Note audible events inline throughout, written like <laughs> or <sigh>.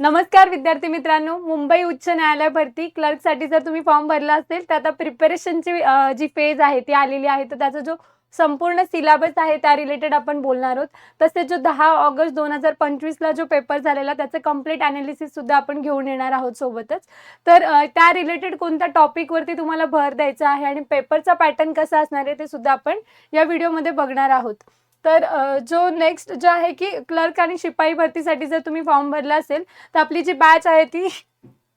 नमस्कार विद्यार्थी मित्रांनो. मुंबई उच्च न्यायालय भरती. क्लर्कसाठी जर तुम्ही फॉर्म भरला असेल तर आता प्रिपरेशनची जी फेज आहे ती आलेली आहे. तर त्याचा जो संपूर्ण सिलेबस आहे त्या रिलेटेड आपण बोलणार आहोत. तसेच जो दहा ऑगस्ट दोन हजार पंचवीसला जो पेपर झालेला त्याचं कंप्लीट अनालिसिस सुद्धा आपण घेऊन येणार आहोत सोबतच. तर त्या रिलेटेड कोणत्या टॉपिकवरती तुम्हाला भर द्यायचा आहे आणि पेपरचा पॅटर्न कसा असणार आहे ते सुद्धा आपण या व्हिडिओमध्ये बघणार आहोत. तर जो नेक्स्ट जो आहे की क्लर्क आणि शिपाई भरतीसाठी जर तुम्ही फॉर्म भरला असेल तर आपली जी बॅच आहे ती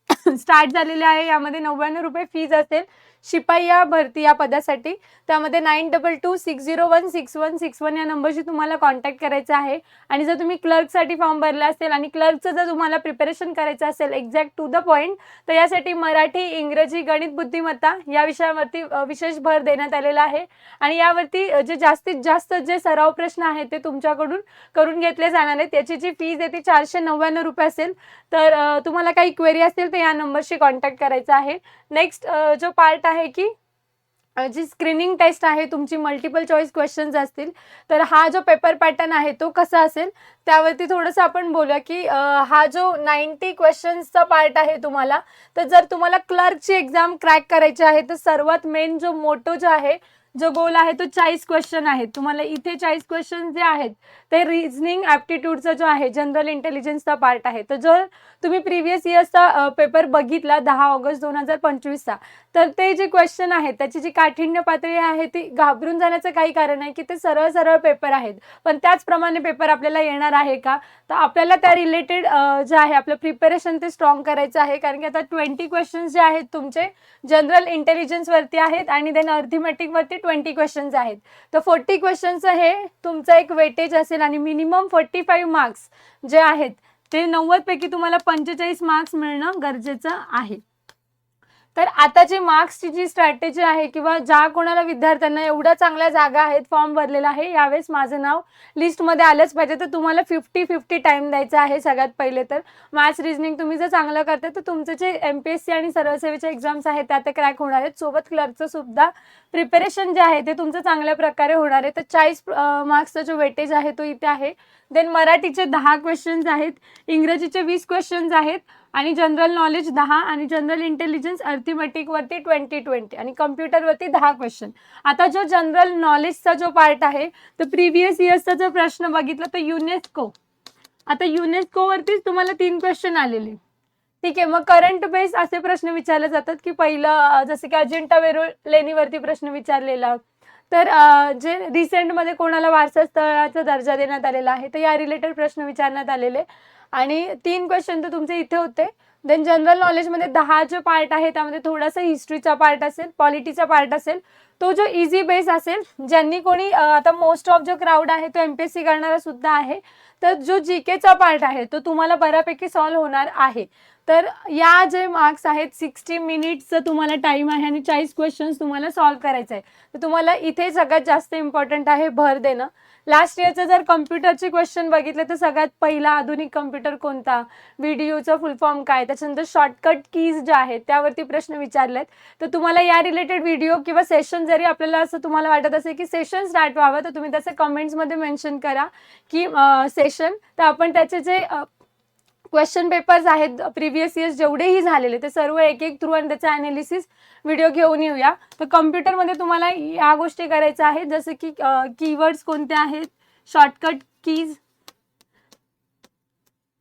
<laughs> स्टार्ट झालेली आहे. यामध्ये नव्याण्णव रुपये फीज असेल. शिपाई या भरती या पदासाठी. त्यामध्ये nine double two six zero one six one six one या नंबरशी तुम्हाला कॉन्टॅक्ट करायचा आहे. आणि जर तुम्ही क्लर्कसाठी फॉर्म भरला असेल आणि क्लर्कचं जर तुम्हाला प्रिपरेशन करायचं असेल एक्झॅक्ट टू द पॉईंट तर यासाठी मराठी इंग्रजी गणित बुद्धिमत्ता या विषयावरती विशेष भर देण्यात आलेला आहे. आणि यावरती जे जास्तीत जास्त जे सराव प्रश्न आहेत ते तुमच्याकडून करून घेतले जाणार आहेत. त्याची जी फीज आहे ती चारशे नव्याण्णव रुपये असेल. तर तुम्हाला काही क्वेरी असेल तर या नंबरशी कॉन्टॅक्ट करायचा आहे. नेक्स्ट जो पार्ट आहे आहे की जी स्क्रीनिंग टेस्ट आहे तुमची मल्टिपल चॉईस क्वेश्चन्स असतील तर हा जो पेपर पॅटर्न आहे तो कसा असेल त्यावरती थोडंसं आपण बोलूया की हा जो नाईन्टी क्वेश्चन्सचा पार्ट आहे तुम्हाला तर जर तुम्हाला क्लर्कची एक्झाम क्रॅक करायची आहे तर सर्वात मेन जो मोटो जो आहे जो गोल आहे तो चाळीस क्वेश्चन आहेत. तुम्हाला इथे चाळीस क्वेश्चन जे आहेत ते रिझनिंग ॲप्टिट्यूडचा जो आहे जनरल इंटेलिजन्सचा पार्ट आहे. तर जर तुम्ही प्रिव्हियस इयर्सचा पेपर बघितला दहा ऑगस्ट दोन हजार पंचवीसचा तर ते जे क्वेश्चन आहेत त्याची जी काठिण्य पातळी आहे ती घाबरून जाण्याचं काही कारण आहे की ते सरळ सरळ पेपर आहेत. पण त्याचप्रमाणे पेपर आपल्याला येणार आहे का? तर आपल्याला त्या रिलेटेड जे आहे आपलं प्रिपरेशन ते स्ट्रॉंग करायचं आहे. कारण की आता ट्वेंटी क्वेश्चन्स जे आहेत तुमचे जनरल इंटेलिजन्सवरती आहेत आणि देन अर्थमॅटिकवरती ट्वेंटी क्वेश्चन्स आहेत. तर फोर्टी क्वेश्चनचं हे तुमचं एक वेटेज असेल आणि मिनिमम फोर्टी फाईव्ह मार्क्स जे आहेत ते नव्वदपैकी तुम्हाला पंचेचाळीस मार्क्स मिळणं गरजेचं आहे. तर आताची मार्क्सची जी स्ट्रॅटेजी आहे किंवा ज्या कोणाला विद्यार्थ्यांना एवढ्या चांगल्या जागा आहेत फॉर्म भरलेला आहे यावेळेस माझं नाव लिस्टमध्ये आलंच पाहिजे. तर तुम्हाला फिफ्टी फिफ्टी टाईम द्यायचा आहे सगळ्यात पहिले तर. मॅथ्स रिजनिंग तुम्ही जर चांगलं करता तर तुमचे जे एम पी एस सी आणि सर्व सेवेचे एक्झाम्स आहेत त्या तर क्रॅक होणार आहेत. सोबत क्लर्कचं सुद्धा प्रिपरेशन जे आहे ते तुमचं चांगल्या प्रकारे होणार आहे. तर चाळीस मार्क्सचा जो वेटेज आहे तो इथे आहे. देन मराठीचे दहा क्वेश्चन्स आहेत इंग्रजीचे वीस क्वेश्चन्स आहेत. आणि जनरल नॉलेज दहा आणि जनरल इंटेलिजन्स अर्थमॅटिकवरती ट्वेंटी ट्वेंटी आणि कम्प्युटरवरती दहा क्वेश्चन आता जो जनरल नॉलेजचा जो पार्ट आहे तर प्रिव्हियस इयर्सचा जर प्रश्न बघितला तर युनेस्को आता युनेस्कोवरतीच तुम्हाला तीन क्वेश्चन आलेले. ठीक आहे मग करंट बेस असे प्रश्न विचारले जातात की पहिलं जसं की अजिंठा वेरूळ लेणीवरती प्रश्न विचारलेला. तर जे रिसेंटमध्ये कोणाला वारसा स्थळाचा दर्जा देण्यात आलेला आहे तर या रिलेटेड प्रश्न विचारण्यात आलेले. आणि तीन क्वेश्चन तर तुमचे इथे होते. देन जनरल नॉलेजमध्ये दहा जो पार्ट आहे त्यामध्ये थोडासा हिस्ट्रीचा पार्ट असेल पॉलिटीचा पार्ट असेल तो जो इझी बेस असेल ज्यांनी कोणी आता मोस्ट ऑफ जो क्राऊड आहे तो एम पी एस सी करणारा सुद्धा आहे तर जो जी केचा पार्ट आहे तो तुम्हाला बऱ्यापैकी सॉल्व्ह होणार आहे. तर या जे मार्क्स आहेत सिक्स्टी मिनिट्सचं तुम्हाला टाईम आहे आणि चाळीस क्वेश्चन्स तुम्हाला सॉल्व्ह करायचं आहे तर तुम्हाला इथे सगळ्यात जास्त इम्पॉर्टंट आहे भर देणं. लास्ट इयरचं जर कम्प्युटरचे क्वेश्चन बघितले तर सगळ्यात पहिला आधुनिक कम्प्युटर कोणता? व्हिडिओचा फुल फॉर्म काय? त्याच्यानंतर शॉर्टकट कीज ज्या आहेत त्यावरती प्रश्न विचारलेत. तर तुम्हाला या रिलेटेड व्हिडिओ किंवा सेशन जरी आपल्याला असं तुम्हाला वाटत असेल की सेशन स्टार्ट व्हावं तर तुम्ही त्याचे कमेंट्समध्ये मेन्शन करा. की सेशन तर आपण त्याचे जे क्वेश्चन पेपर्स आहेत प्रिव्हियस इयर्स जेवढेही झालेले ते सर्व एक एक थ्रू आणि त्याचा अनालिसिस व्हिडिओ घेऊन येऊया. तर कम्प्युटरमध्ये तुम्हाला या गोष्टी करायच्या आहेत जसं की कीवर्ड्स कोणते आहेत? शॉर्टकट कीज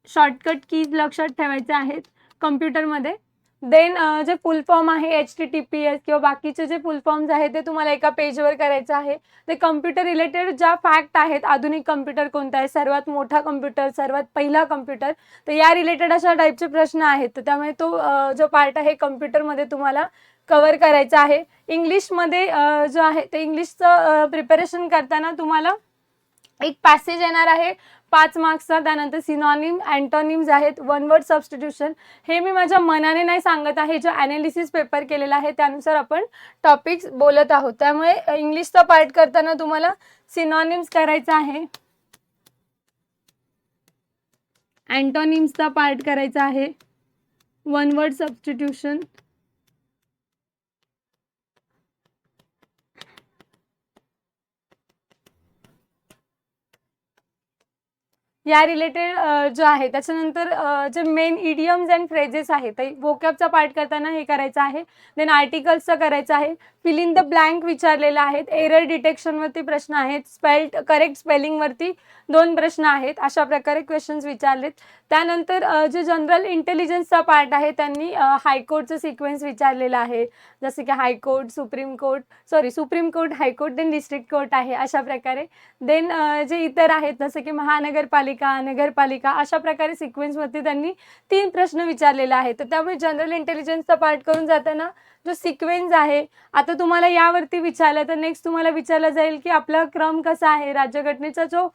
शॉर्टकट कीज लक्षात ठेवायचे आहेत कम्प्युटरमध्ये देन जे फुल फॉर्म आहे H T T P S किंवा बाकीचे जे फुल फॉर्म्स आहेत ते तुम्हाला एका पेजवर करायचं आहे. ते कम्प्युटर रिलेटेड ज्या फॅक्ट आहेत आधुनिक कम्प्युटर कोणता आहे सर्वात मोठा कम्प्युटर सर्वात पहिला कम्प्युटर तर या रिलेटेड अशा टाईपचे प्रश्न आहेत. तर त्यामुळे तो जो पार्ट आहे कम्प्युटरमध्ये तुम्हाला कवर करायचा आहे. इंग्लिशमध्ये जो आहे ते इंग्लिशचं प्रिपरेशन करताना तुम्हाला एक पॅसेज येणार आहे. पाच मार्क्सचा त्यानंतर सिनॉनिम अँटॉनिम्स आहेत वन वर्ड सबस्टिट्यूशन हे मी माझ्या मनाने नाही सांगत आहे जो अनालिसिस पेपर केलेला आहे त्यानुसार आपण टॉपिक्स बोलत आहोत. त्यामुळे इंग्लिशचा पार्ट करताना तुम्हाला सिनॉनिम्स करायचा आहे. अँटॉनिम्सचा पार्ट करायचा आहे. वन वर्ड सबस्टिट्यूशन या रिलेटेड जो आहे त्याच्यानंतर जे मेन इडियम्स अँड फ्रेजेस आहेत वोकॅबचा पार्ट करताना हे करायचं आहे. देन आर्टिकल्सचा करायचं आहे. फिल इन द ब्लँक विचारलेलं आहेत. एरर डिटेक्शनवरती प्रश्न आहेत. स्पेल्ड करेक्ट स्पेलिंगवरती दोन प्रश्न आहेत. अशा प्रकारे क्वेश्चन्स विचारलेत. त्यानंतर जे जनरल इंटेलिजन्सचा पार्ट आहे त्यांनी हायकोर्टचं सिक्वेन्स विचारलेलं आहे. जसं की high court supreme court sorry supreme court high court then district court आहे अशा प्रकारे. देन जे इतर आहेत जसं की महानगरपालिका नगरपालिका अशा प्रकारे सिक्वेन्समध्ये त्यांनी तीन प्रश्न विचारलेले आहेत. तर त्यामुळे जनरल इंटेलिजन्सचा पार्ट करून जाताना जो सिक्वेन्स आहे आता तुम्हाला यावरती विचारलं तर नेक्स्ट तुम्हाला विचारलं जाईल की आपला क्रम कसा आहे राज्यघटनेचा जो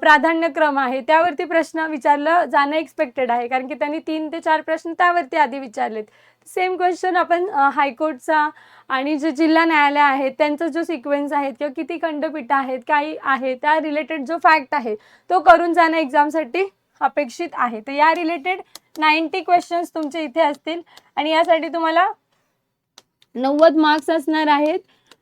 प्राधान्यक्रम आहे त्यावरती प्रश्न विचारलं जाणं एक्सपेक्टेड आहे. कारण की त्यांनी तीन ते चार प्रश्न त्यावरती आधी विचारलेत. सेम क्वेश्चन आपण हायकोर्टचा आणि जे जिल्हा न्यायालय आहेत त्यांचा जो सिक्वेन्स आहेत किंवा किती खंडपीठं आहेत काही आहे त्या रिलेटेड जो फॅक्ट आहे तो करून जाणं एक्झामसाठी अपेक्षित आहे. तर या रिलेटेड नाईन्टी क्वेश्चन्स तुमचे इथे असतील. आणि यासाठी तुम्हाला नव्वद मार्क्स असणार आहेत.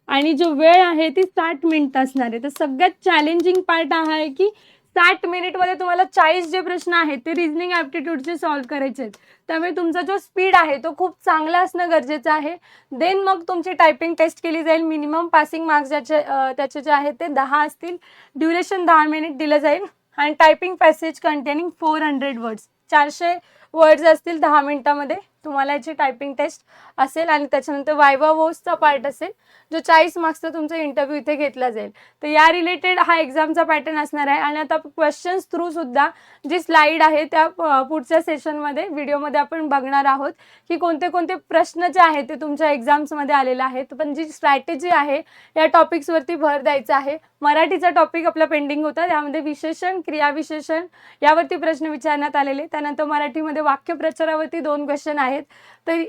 आणि जो वेळ आहे ती साठ मिनिट असणार आहे. तर सगळ्यात चॅलेंजिंग पार्ट हा आहे की साठ मिनिटमध्ये तुम्हाला चाळीस जे प्रश्न आहेत ते रिजनिंग ॲप्टिट्यूडचे सॉल्व्ह करायचे आहेत. त्यामुळे तुमचा जो स्पीड आहे तो खूप चांगला असणं गरजेचं आहे. देन मग तुमची टायपिंग टेस्ट केली जाईल. मिनिमम पासिंग मार्क्स ज्याचे त्याचे जे आहेत ते दहा असतील. ड्युरेशन दहा मिनिट दिलं जाईल. आणि typing passage containing four hundred words चारशे वर्ड्स असतील दहा मिनिटामध्ये. तुम्हाला याची टायपिंग टेस्ट असेल आणि त्याच्यानंतर वायवा वोसचा पार्ट असेल जो चाळीस मार्क्सचा तुमचा इंटरव्ह्यू इथे घेतला जाईल. तर या रिलेटेड हा एक्झामचा पॅटर्न असणार आहे आणि आता क्वेश्चन्स थ्रू सुद्धा जी स्लाईड आहे त्या पुढच्या सेशनमध्ये व्हिडिओमध्ये आपण बघणार आहोत की कोणते कोणते प्रश्न जे आहेत ते तुमच्या एक्झाम्समध्ये आलेले आहेत. पण जी स्ट्रॅटेजी आहे या टॉपिक्सवरती भर द्यायचा आहे. मराठीचा टॉपिक आपला पेंडिंग होता त्यामध्ये विशेषण क्रियाविशेषण यावरती प्रश्न विचारण्यात आलेले. त्यानंतर मराठीमध्ये वाक्यप्रचारावरती दोन क्वेश्चन आहेत. तर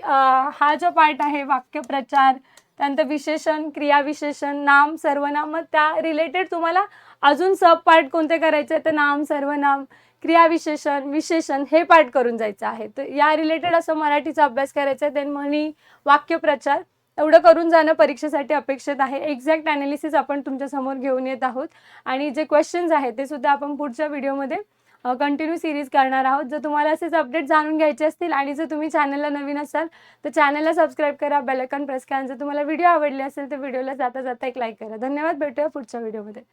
हा जो पार्ट आहे वाक्यप्रचार त्यानंतर विशेषण क्रियाविशेषण नाम सर्वनाम मग त्या रिलेटेड तुम्हाला अजून सब पार्ट कोणते करायचे तर नाम सर्वनाम क्रियाविशेषण विशेषण हे पार्ट करून जायचं आहे. तर या रिलेटेड असं मराठीचा अभ्यास करायचा आहे. देन म्हणी वाक्यप्रचार. एवढं करून जाणं परीक्षेसाठी अपेक्षित आहे. एक्झॅक्ट ॲनालिसिस आपण तुमच्यासमोर घेऊन येत आहोत. आणि जे क्वेश्चन्स आहेत ते सुद्धा आपण पुढच्या व्हिडिओमध्ये कंटिन्यू सिरीज करणार आहोत. जर तुम्हाला असेच अपडेट जाणून घ्यायचे असतील आणि जर तुम्ही चॅनलला नवीन असाल तर चॅनलला सबस्क्राईब करा बेलकन प्रेस करा. जर तुम्हाला व्हिडिओ आवडले असेल तर व्हिडिओला जाता जाता एक लाईक करा. धन्यवाद. भेटूया पुढच्या व्हिडिओमध्ये